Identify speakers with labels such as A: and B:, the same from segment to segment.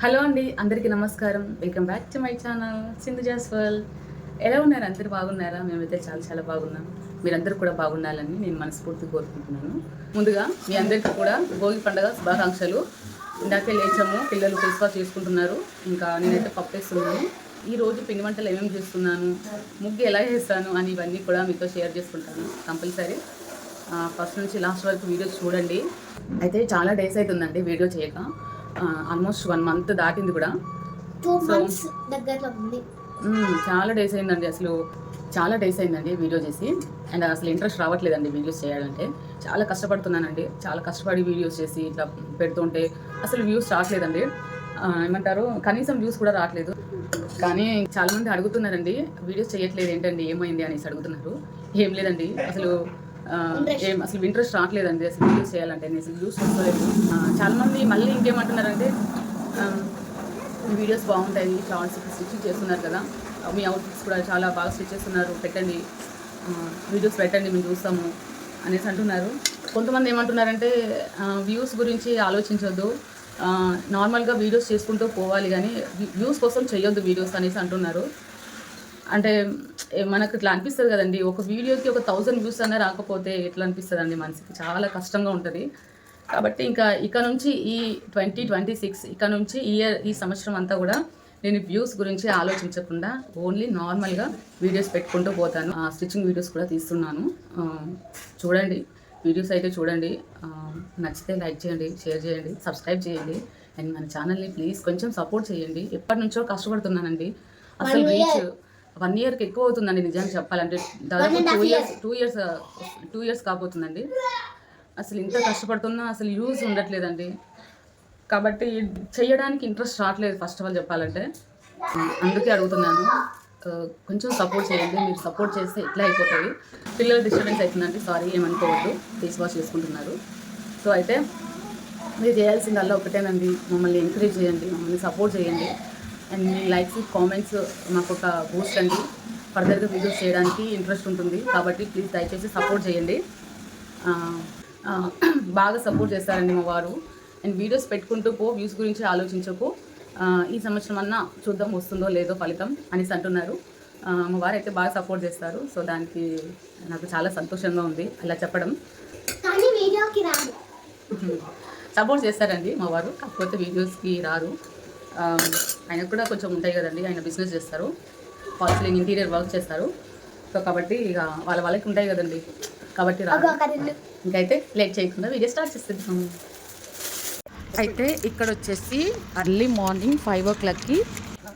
A: Hello అండి అందరికీ నమస్కారం. Welcome back to my channel Sindhu Jaswal ఎలా ఉన్నారు? అందరు బాగున్నారా? మేమైతే చాలా చాలా బాగున్నాం. మీరందరూ కూడా బాగుండాలని నేను మనస్ఫూర్తి కోరుకుంటున్నాను. ముందుగా మీ అందరికీ కూడా భోగి పండుగ శుభాకాంక్షలు. ఇందాకే లేచాము పిల్లలు ఫేస్ చేసుకుంటున్నారు. ఇంకా నేనైతే పప్పు వేస్తున్నాను. ఈ రోజు పిండి వంటలు ఏమేమి చేస్తున్నాను ముగ్గు ఎలా చేస్తాను అని ఇవన్నీ కూడా మీతో షేర్ చేసుకుంటాను. కంపల్సరీ. ఫస్ట్ నుంచి లాస్ట్ వరకు వీడియో చూడండి. అయితే చాలా డేస్ అవుతుందండి వీడియో చేయక. ఆల్మోస్ట్ వన్ మంత్ దాటింది కూడా.
B: టూ
A: So-
B: మంత్స్ దగ్గరలో ఉంది.
A: మ్మ్, చాలా డేస్ అయిందండి అసలు. చాలా డేస్ అయిందండి వీడియో చేసి. అండ్ అసలు ఇంట్రెస్ట్ రావట్లేదండి వీడియోస్ చేయాలంటే. చాలా కష్టపడుతున్నానండి. చాలా కష్టపడి వీడియోస్ చేసి ఇట్లా పెడుతుంటే అసలు వ్యూస్ రావట్లేదండి. ఏమంటారు? కనీసం వ్యూస్ కూడా రావట్లేదు. కానీ చాలా మంది అడుగుతున్నారండి వీడియోస్ చేయట్లేదు ఏంటండి? ఏమైంది? అనేసి అడుగుతున్నారు. ఏం లేదండి. అసలు ఏం అసలు ఇంట్రెస్ట్ రావట్లేదండి అసలు వీడియోస్ చేయాలంటే అసలు వ్యూస్ వస్తలేదు ఆ, చాలా మంది మళ్ళీ ఇంకేమంటున్నారంటే మీ వీడియోస్ బాగుంటాయి షార్ట్స్ స్టిచ్చింగ్ చేస్తున్నారు కదా. మీ అవుట్ఫిట్స్ కూడా చాలా బాగా స్టిచ్ చేస్తున్నారు పెట్టండి. వీడియోస్ పెట్టండి మేము చూస్తాము అనేసి అంటున్నారు. కొంతమంది ఏమంటున్నారంటే వ్యూస్ గురించి ఆలోచించొద్దు. నార్మల్గా వీడియోస్ చేసుకుంటూ పోవాలి కానీ వ్యూస్ కోసం చేయొద్దు వీడియోస్ అనేసి అంటున్నారు. అంటే మనకు ఇట్లా అనిపిస్తుంది కదండి. ఒక వీడియోకి ఒక థౌజండ్ వ్యూస్ అన్న రాకపోతే ఎట్లా అనిపిస్తుంది అండి మనసుకి? చాలా కష్టంగా ఉంటుంది. కాబట్టి ఇంకా ఇక నుంచి ఈ ట్వంటీ ట్వంటీ సిక్స్ ఇక నుంచి ఇయర్ ఈ సంవత్సరం అంతా కూడా నేను వ్యూస్ గురించి ఆలోచించకుండా ఓన్లీ నార్మల్గా వీడియోస్ పెట్టుకుంటూ పోతాను. స్టిచ్చింగ్ వీడియోస్ కూడా తీస్తున్నాను. చూడండి. వీడియోస్ అయితే చూడండి. నచ్చితే లైక్ చేయండి షేర్ చేయండి సబ్స్క్రైబ్ చేయండి. అండ్ మన ఛానల్ని ప్లీజ్ కొంచెం సపోర్ట్ చేయండి. ఎప్పటి నుంచో కష్టపడుతున్నానండి. అసలు. రీచ్ వన్ ఇయర్కి ఎక్కువ అవుతుందండి నిజంగా చెప్పాలంటే. దాదాపు two years two years two years కాబోతుందండి. అసలు ఇంత కష్టపడుతున్నా అసలు యూజ్ ఉండట్లేదండి. కాబట్టి చేయడానికి ఇంట్రెస్ట్ రావట్లేదు ఫస్ట్ ఆఫ్ ఆల్ చెప్పాలంటే. అందుకే అడుగుతున్నాను. కొంచెం సపోర్ట్ చేయండి. మీరు సపోర్ట్ చేస్తే ఇట్లా అయిపోతుంది పిల్లలు డిస్టర్బెన్స్ అవుతుందండి. సారీ ఏమనుకోవద్దు. ఫేస్ వాష్ చేసుకుంటున్నారు. సో అయితే మీరు చేయాల్సిందల్లా ఒకటేనండి. మమ్మల్ని ఎంకరేజ్ చేయండి. మమ్మల్ని సపోర్ట్ చేయండి. అండ్ మీ లైక్స్ కామెంట్స్ మాకు ఒక బూస్ట్ అండి ఫర్దర్గా వీడియోస్ చేయడానికి ఇంట్రెస్ట్ ఉంటుంది. కాబట్టి ప్లీజ్ దయచేసి సపోర్ట్ చేయండి. బాగా సపోర్ట్ చేస్తారండి మా వారు. అండ్ వీడియోస్ పెట్టుకుంటూ పో వ్యూస్ గురించి ఆలోచించకు. ఈ సంవత్సరం అన్నా చూద్దాం వస్తుందో లేదో ఫలితం అనేసి అంటున్నారు. మా వారు అయితే బాగా సపోర్ట్ చేస్తారు. సో దానికి నాకు చాలా సంతోషంగా ఉంది అలా చెప్పడం. సపోర్ట్ చేస్తారండి మా వారు. కాకపోతే వీడియోస్కి రారు. ఆయనకు కూడా కొంచెం ఉంటాయి కదండి ఆయన బిజినెస్ చేస్తారు. ఫాల్స్లింగ్ ఇంటీరియర్ వర్క్ చేస్తారు. సో కాబట్టి ఇక వాళ్ళ వాళ్ళకి ఉంటాయి కదండి. కాబట్టి ఇంకైతే లేట్ చేయకుండా వీడియో స్టార్ట్ చేసేద్దాం. అయితే ఇక్కడ వచ్చేసి అర్లీ మార్నింగ్ ఫైవ్ ఓ క్లాక్కి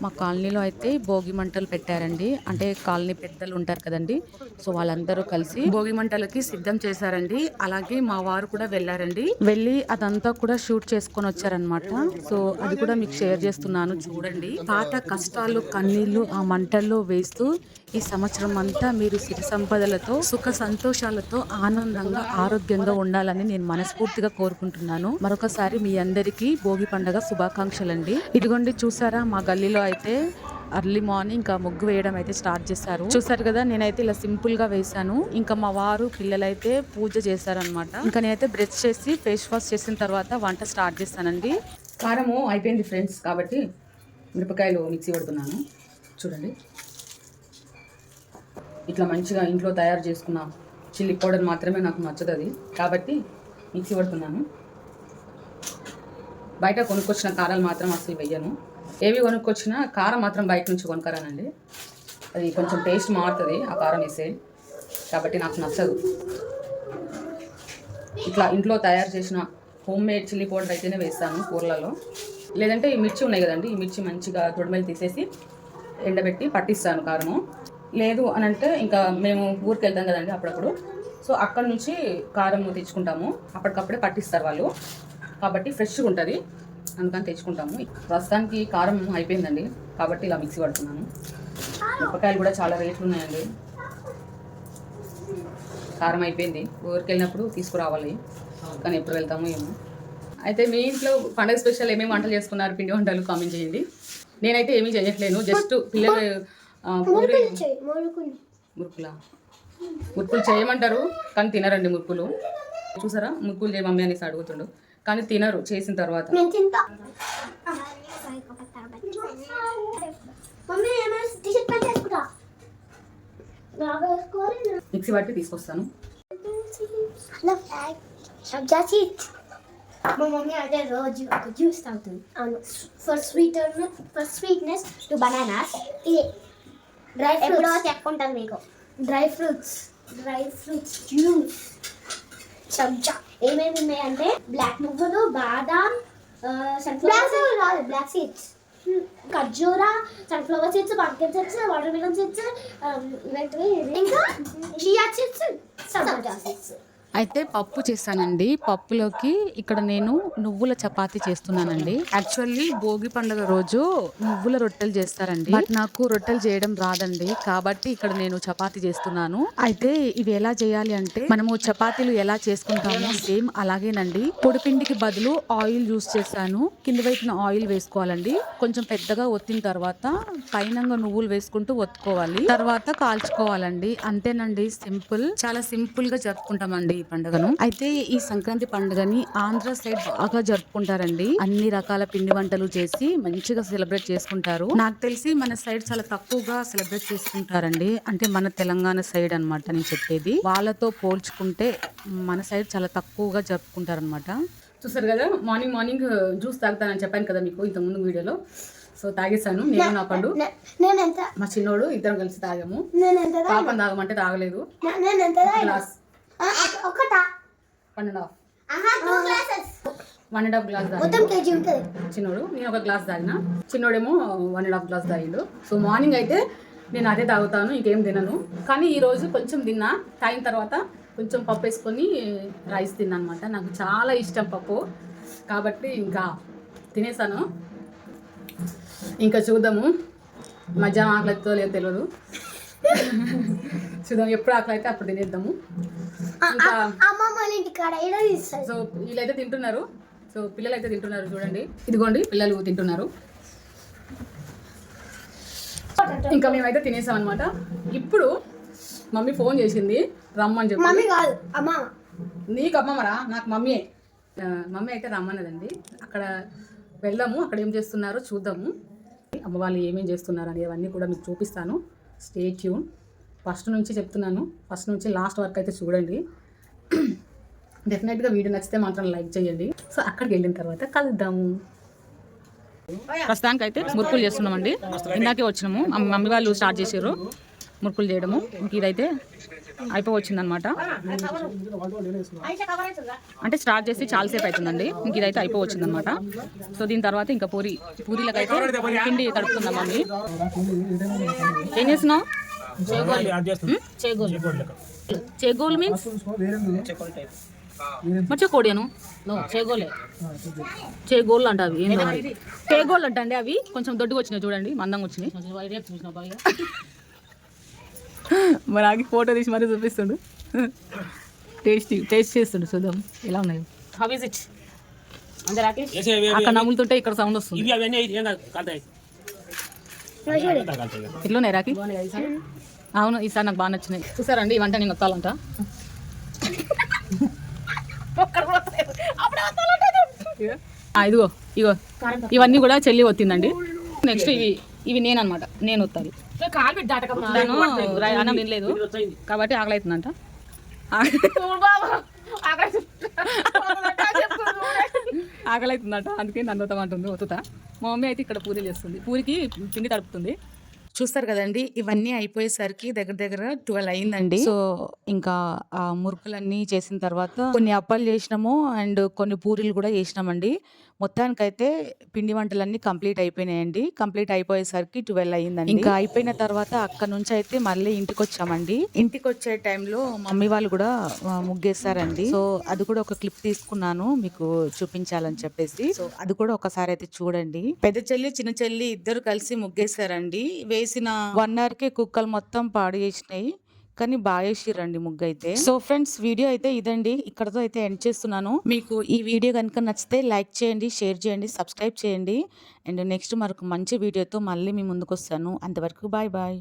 A: మా కాలనీలో అయితే భోగి మంటలు పెట్టారండి. అంటే కాలనీ పెద్దలు ఉంటారు కదండి. సో వాళ్ళందరూ కలిసి భోగి మంటలకి సిద్ధం చేశారండి. అలాగే మా వారు కూడా వెళ్ళారండి. వెళ్ళి అదంతా కూడా షూట్ చేసుకొని వచ్చారనమాట సో అది కూడా మీకు షేర్ చేస్తున్నాను. చూడండి. పాత కష్టాలు కన్నీళ్ళు ఆ మంటల్లో వేస్తూ ఈ సంవత్సరం అంతా మీరు సిరి సంపదలతో సుఖ సంతోషాలతో ఆనందంగా ఆరోగ్యంగా ఉండాలని నేను మనస్ఫూర్తిగా కోరుకుంటున్నాను. మరొకసారి మీ అందరికీ భోగి పండగ శుభాకాంక్షలండి. ఇదిగోండి చూసారా మా గల్లీలో అయితే అర్లీ మార్నింగ్ ఇంకా ముగ్గు వేయడం అయితే స్టార్ట్ చేశారు. చూసారు కదా నేనైతే ఇలా సింపుల్గా వేసాను ఇంకా మా వారు పిల్లలైతే పూజ చేశారనమాట ఇంకా నేనైతే బ్రష్ చేసి ఫేస్ వాష్ చేసిన తర్వాత వంట స్టార్ట్ చేస్తానండి. కారము అయిపోయింది ఫ్రెండ్స్ కాబట్టి మిరపకాయలు మిక్సీ పడుతున్నాను. చూడండి. ఇట్లా మంచిగా ఇంట్లో తయారు చేసుకున్న చిల్లీ పౌడర్ మాత్రమే నాకు నచ్చదు అది కాబట్టి మిక్సీ పడుతున్నాను. బయట కొనుక్కొచ్చిన కారాలు మాత్రం అసలు వెయ్యను. ఏవి కొనుక్కొచ్చినా కారం మాత్రం బయట నుంచి కొనుక్కరానండి. అది కొంచెం టేస్ట్ మారుతుంది ఆ కారం వేసే. కాబట్టి నాకు నచ్చదు. ఇట్లా ఇంట్లో తయారు చేసిన హోమ్ మేడ్ చిల్లీ పౌడర్ అయితేనే వేస్తాను కూరలలో. లేదంటే ఈ మిర్చి ఉన్నాయి కదండి ఈ మిర్చి మంచిగా తొడిమెలు తీసేసి ఎండబెట్టి పట్టిస్తాను కారము. లేదు అని అంటే ఇంకా మేము ఊరికి వెళ్తాం కదండి అప్పుడప్పుడు. సో అక్కడ నుంచి కారం తెచ్చుకుంటాము. అప్పటికప్పుడే పట్టిస్తారు వాళ్ళు. కాబట్టి ఫ్రెష్గా ఉంటుంది. అందుకని తెచ్చుకుంటాము. ప్రస్తుతానికి కారం అయిపోయిందండి. కాబట్టి ఇలా మిక్సీ పడుతున్నాను. మిరపకాయలు కూడా చాలా రేట్లు ఉన్నాయండి. కారం అయిపోయింది. ఊరికి వెళ్ళినప్పుడు తీసుకురావాలి. కానీ ఎప్పుడు వెళ్తామో ఏమో. అయితే మీ ఇంట్లో పండగ స్పెషల్ ఏమేమి వంటలు చేసుకున్నారు? పిండి వంటలు కామెంట్ చేయండి. నేనైతే ఏమీ చేయట్లేను. జస్ట్ పిల్లలు
B: మురుకుల? మురుకులు
A: చేయమంటారు కానీ తినరండి మురుకులు. చూసారా? మురుకులు చేయ మమ్మీ అనేసి అడుగుతుండు. కానీ తినరు చేసిన తర్వాత. మిక్సీ పట్టి తీసుకొస్తాను.
B: మా మమ్మీ అదే రోజు ఒక జ్యూస్ తాగుతుంది. అవును. For sweet for sweetness to bananas ఇది డ్రై ఎప్పుడో ఉంటుంది మీకు. Dry fruits. Dry fruits juice. సబ్జా ఏమేమి ఉన్నాయంటే బ్లాక్ నువ్వులు బాదాం సన్ఫ్లవర్ రాదు black seeds ఖర్జూరా sunflower seeds pumpkin seeds watermelon seeds ఇంకా చియా సీడ్స్ సీడ్స్
A: అయితే పప్పు చేస్తానండి పప్పులోకి ఇక్కడ నేను నువ్వుల చపాతి చేస్తున్నానండి. యాక్చువల్లీ భోగి పండుగ రోజు నువ్వుల రొట్టెలు చేస్తారండి. బట్ నాకు రొట్టెలు చేయడం రాదండి. కాబట్టి ఇక్కడ నేను చపాతీ చేస్తున్నాను. అయితే ఇవి ఎలా చేయాలి అంటే మనము చపాతీలు ఎలా చేసుకుంటామో సేమ్ అలాగేనండి. పొడిపిండికి బదులు ఆయిల్ యూస్ చేశాను. కింద వైపున ఆయిల్ వేసుకోవాలండి. కొంచెం పెద్దగా ఒత్తిన తర్వాత పైన నువ్వులు వేసుకుంటూ ఒత్తుకోవాలి. తర్వాత కాల్చుకోవాలండి. అంతేనండి సింపుల్. చాలా సింపుల్గా జరుపుకుంటామండి. ఈ పండుగను. అయితే ఈ సంక్రాంతి పండుగని ఆంధ్ర సైడ్ బాగా జరుపుకుంటారండి. అన్ని రకాల పిండి వంటలు చేసి మంచిగా సెలబ్రేట్ చేసుకుంటారు. నాకు తెలిసి మన సైడ్ చాలా తక్కువగా సెలబ్రేట్ చేసుకుంటారండి. అంటే మన తెలంగాణ సైడ్ అన్నమాట నేను చెప్పేది. వాళ్ళతో పోల్చుకుంటే మన సైడ్ చాలా తక్కువగా జరుపుకుంటారు అనమాట చూసారు కదా? మార్నింగ్ మార్నింగ్ జ్యూస్ తాగుతానని చెప్పాను కదా మీకు ఇంత ముందు వీడియోలో. సో తాగేసాను నేను నా పండు.
B: నేను ఎంత
A: మా చిన్నోడు ఇద్దరం కలిసి తాగాము. పాపం తాగమంటే తాగలేదు.
B: నేను ఎంత
A: గ్లాస్.
B: ఒకటా?
A: One and half one and half glass
B: మొత్తం
A: తాగాను
B: కేజీ ఉంటుంది.
A: చిన్నోడు నేను ఒక గ్లాస్ తాగిన చిన్నోడేమో వన్ అండ్ హాఫ్ గ్లాస్ తాగిండు సో మార్నింగ్ అయితే నేను అదే తాగుతాను ఇంకేం తినను. కానీ ఈ రోజు కొంచెం తిన్నా తాగిన తర్వాత కొంచెం పప్పు వేసుకొని రైస్ తిన్నా అనమాట నాకు చాలా ఇష్టం పప్పు. కాబట్టి ఇంకా తినేసాను. ఇంకా చూద్దాము. మధ్యాహ్నం ఆకలి అవుతుందో లేదో తెలియదు చూద్దాం ఎప్పుడు ఆకలి అయితే అప్పుడు తినేద్దాము. సో వీళ్ళైతే తింటున్నారు. సో పిల్లలు అయితే తింటున్నారు చూడండి. ఇదిగోండి పిల్లలు తింటున్నారు. ఇంకా మేమైతే తినేసాం అనమాట ఇప్పుడు మమ్మీ ఫోన్ చేసింది రమ్మని చెప్పి.
B: మమ్మీ కాదు అమ్మ.
A: నీకు అమ్మమ్మరా? నాకు మమ్మీయే. ఆ, మమ్మీ అయితే రమ్మన్నదండి. అక్కడ వెళ్దాము అక్కడ ఏం చేస్తున్నారో చూద్దాము. అమ్మ వాళ్ళు ఏమేం చేస్తున్నారు అనేవన్నీ కూడా మీకు చూపిస్తాను. స్టే ట్యూన్ ఫస్ట్ నుంచి చెప్తున్నాను. ఫస్ట్ నుంచి లాస్ట్ వరకు అయితే చూడండి. డెఫినెట్గా వీడియో నచ్చితే మాత్రం లైక్ చేయండి. సో అక్కడికి వెళ్ళిన తర్వాత కలుద్దాము ప్రస్తుతానికి అయితే మురుకులు చేస్తున్నామండి. ఇందాకే వచ్చినాము. మమ్మీ వాళ్ళు స్టార్ట్ చేసారు మురుకులు చేయడము. ఇంక ఇదైతే అయిపో వచ్చిందనమాట అంటే స్టార్ట్ చేసి చాలాసేపు అవుతుందండి ఇంక ఇదైతే అయిపో వచ్చిందనమాట సో దీని తర్వాత ఇంకా పూరి పూరీలకు అయితే పిండి తడుపుతున్నాం మమ్మీ ఏం చేస్తున్నావు? చేగోలు. చేగోలు మీన్స్? కోడియాను చేగోలే. చేగోళ్ళు అంట అవి చేగోళ్ళు అంట అండి అవి. కొంచెం దొడ్డుగా వచ్చినాయి చూడండి మందంగా వచ్చినాయి. మరి ఆగి ఫోటో తీసి మరీ చూపిస్తుండు. టేస్ట్ టేస్ట్ చేస్తుండు చూద్దాం. ఎలా ఉన్నాయి? హౌ ఇస్ ఇట్ అంటే రాకేష్ అక్కడ నమ్ములుతుంటే ఇక్కడ సౌండ్ వస్తుంది.
C: ఇవి అవన్నీ ఏం కాదు.
A: ఎట్లున్నాయి రాకి అవును ఈసారి నాకు బాగా నచ్చినాయి. చూసారండి ఈ వంట నేను వస్తాలంట ఆ, ఇదిగో ఇగో. ఇవన్నీ కూడా చెల్లి వత్తిందండి నెక్స్ట్ ఇవి ఇవి నేను అనమాట నేను వత్తాలి అన్నం తినలేదు. కాబట్టి ఆకలి అవుతుందంట ఆకలి అవుతుందంట అందుకే నన్ను వస్తామంటుంది ఒత్తుతా మా మమ్మీ అయితే ఇక్కడ పూరి చేస్తుంది. పూరికి పిండి తడుపుతుంది. చూస్తారు కదండి ఇవన్నీ అయిపోయేసరికి దగ్గర దగ్గర ట్వెల్వ్ అయిందండి. సో ఇంకా ఆ మురుకులన్నీ చేసిన తర్వాత కొన్ని అప్పాలు చేసినాము అండ్ కొన్ని పూరీలు కూడా చేసినామండి. మొత్తానికైతే పిండి వంటలన్నీ కంప్లీట్ అయిపోయినాయండి. కంప్లీట్ అయిపోయేసరికి ట్వెల్వ్ అయిందండి ఇంకా అయిపోయిన తర్వాత అక్కడ నుంచి అయితే మళ్ళీ ఇంటికి వచ్చామండి ఇంటికి వచ్చే టైంలో మమ్మీ వాళ్ళు కూడా ముగ్గేశారండి. సో అది కూడా ఒక క్లిప్ తీసుకున్నాను. మీకు చూపించాలని చెప్పేసి. సో అది కూడా ఒకసారి అయితే చూడండి. పెద్ద చెల్లి చిన్న చెల్లి ఇద్దరు కలిసి ముగ్గేశారండి. వేసిన వన్ అవర్ కే కుక్కలు మొత్తం పాడు చేసినాయి. కానీ బాగా వేసిర్రండి ముగ్గు అయితే సో ఫ్రెండ్స్ వీడియో అయితే ఇదండి. ఇక్కడతో అయితే ఎండ్ చేస్తున్నాను. మీకు ఈ వీడియో కనుక నచ్చితే లైక్ చేయండి షేర్ చేయండి సబ్స్క్రైబ్ చేయండి. అండ్ నెక్స్ట్ మరొక మంచి వీడియోతో మళ్ళీ మీ ముందుకు వస్తాను అంతవరకు బాయ్ బాయ్.